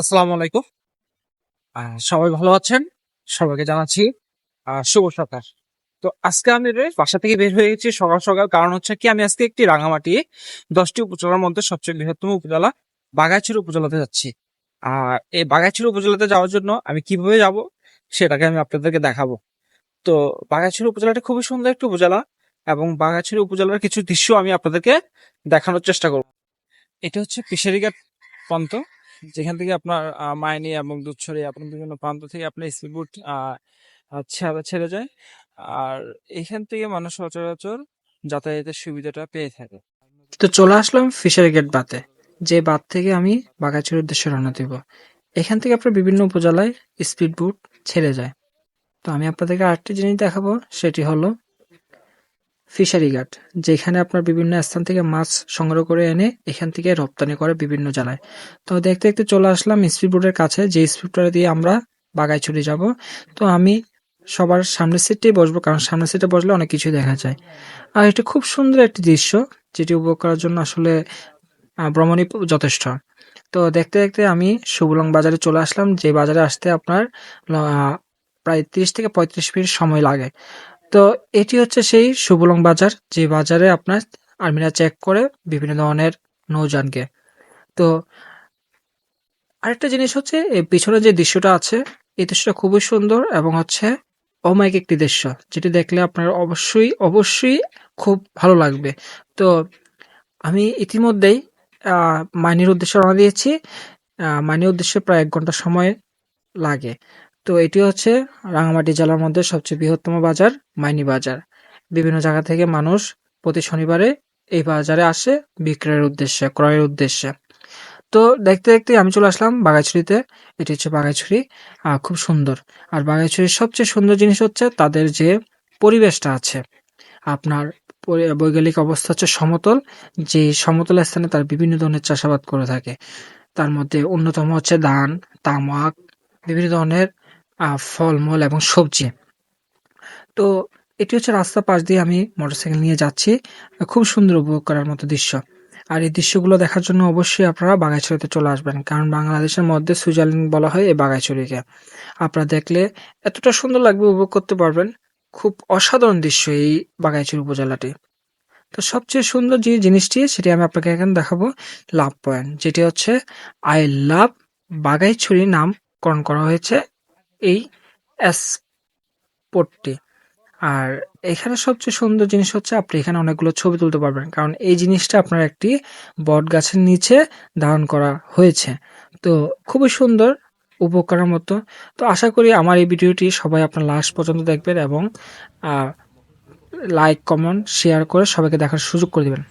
আসসালামু আলাইকুম। সবাই ভালো আছেন? সবাইকে জানাচ্ছি শুভ সকাল। তো আজকে আমি বাসা থেকে বের হয়ে গেছি সকাল সকাল। কারণ হচ্ছে কি, আমি আজকে একটি রাঙামাটি দশটি উপজেলার মধ্যে সবচেয়ে বৃহত্তম উপজেলা বাগাইছড়ি উপজেলাতে যাচ্ছি। আর এই বাগাইছড়ি উপজেলাতে যাওয়ার জন্য আমি কীভাবে যাব সেটাকে আমি আপনাদেরকে দেখাবো। তো বাগাইছড়ি উপজেলাটি খুবই সুন্দর একটি উপজেলা এবং বাগাইছড়ি উপজেলার কিছু দৃশ্য আমি আপনাদেরকে দেখানোর চেষ্টা করব। এটা হচ্ছে পিশারিঘাট প্রান্ত। যেখান থেকে আপনার মাইনি এবং দুধছড়ি আপনার বিভিন্ন প্রান্ত থেকে আপনার স্পিডবোট ছেড়ে ছেড়ে যায়। আর এখান থেকে মানুষ সচরাচর যাতায়াতের সুবিধাটা পেয়ে থাকে। তো চলে আসলাম ফিশারি গেট বাতে যে বাত থেকে আমি বাগাছড়ির উদ্দেশ্যে রওনা দেব। এখান থেকে আপনার বিভিন্ন উপজেলায় স্পিড বোট ছেড়ে যায়। তো আমি আপনাদেরকে আরেকটি জিনিস দেখাবো, সেটি হলো ফিশারি ঘাট, যেখানে আপনার বিভিন্ন স্থান থেকে মাছ সংগ্রহ করে এনে এখান থেকে রপ্তানি করে বিভিন্ন জেলায় তো দেখতে দেখতে চলে আসলাম স্পিড বোটের কাছে, যে স্পিড বোটে দিয়ে আমরা বাগায় বাগাইছড়ি যাব। তো আমি সবার সামনের সিটটাই বসবো, কারণ সামনের সিটে বসলে অনেক কিছু দেখা যায়। আর এটা খুব সুন্দর একটি দৃশ্য, যেটি উপভোগ করার জন্য আসলে ভ্রমণই যথেষ্ট। তো দেখতে দেখতে আমি সুবলং বাজারে চলে আসলাম, যে বাজারে আসতে আপনার প্রায় তিরিশ থেকে পঁয়ত্রিশ মিনিট সময় লাগে। তো এটি হচ্ছে সেই সুবলং বাজার, যে বাজারে আপনার আর্মিরা চেক করে বিভিন্ন ধরনের নৌযানকে। তো আরেকটা জিনিস হচ্ছে এই পিছনে যে দৃশ্যটা আছে, এই দৃশ্যটা খুবই সুন্দর এবং হচ্ছে অমায়িক একটি দৃশ্য, যেটি দেখলে আপনার অবশ্যই অবশ্যই খুব ভালো লাগবে। তো আমি ইতিমধ্যেই মাইনির উদ্দেশ্যে রওনা দিয়েছি। মাইনির উদ্দেশ্যে প্রায় এক ঘণ্টা সময় লাগে। তো এটি হচ্ছে রাঙামাটি জেলার মধ্যে সবচেয়ে বৃহত্তম বাজার, মাইনি বাজার। বিভিন্ন জায়গা থেকে মানুষ প্রতি শনিবারে এই বাজারে আসে বিক্রয়ের উদ্দেশ্যে, ক্রয়ের উদ্দেশ্যে। তো দেখতে দেখতে আমি চলে আসলাম বাগাইছড়িতে। এটি হচ্ছে বাগাইছড়ি। খুব সুন্দর। আর বাগাইছড়ির সবচেয়ে সুন্দর জিনিস হচ্ছে তাদের যে পরিবেশটা আছে। আপনার বৈজ্ঞানিক অবস্থা হচ্ছে সমতল, যে সমতল স্থানে তার বিভিন্ন ধরনের চাষাবাদ করে থাকে। তার মধ্যে অন্যতম হচ্ছে ধান, তামাক, বিভিন্ন ধরনের ফলমূল এবং সবজি। তো এটি হচ্ছে রাস্তা পাশ দিয়ে আমি মোটরসাইকেল নিয়ে যাচ্ছি। খুব সুন্দর উপভোগ করার মতো দৃশ্য। আর এই দৃশ্যগুলো দেখার জন্য অবশ্যই আপনারা বাগাইছড়িতে চলে আসবেন, কারণ বাংলাদেশের মধ্যে সুইজারল্যান্ড বলা হয় এই বাগাইছড়িকে আপনারা দেখলে এতটা সুন্দর লাগবে উপভোগ করতে পারবেন, খুব অসাধারণ দৃশ্য এই বাগাইছড়ি উপজেলাটি। তো সবচেয়ে সুন্দর যে জিনিসটি, সেটি আমি আপনাকে এখন দেখাবো, লাভ পয়েন্ট, যেটি হচ্ছে আই লাভ বাগাইছড়ি নামকরণ করা হয়েছে এই স্পোর্টটি আর এখানে সবচেয়ে সুন্দর জিনিস হচ্ছে আপনি এখানে অনেকগুলো ছবি তুলতে পারবেন, কারণ এই জিনিসটা আপনার একটি বট গাছের নিচে ধারণ করা হয়েছে। তো খুবই সুন্দর উপভোগ করার মতো। তো আশা করি আমার এই ভিডিওটি সবাই আপনার লাস্ট পর্যন্ত দেখবেন এবং লাইক কমেন্ট শেয়ার করে সবাইকে দেখার সুযোগ করে দিবেন।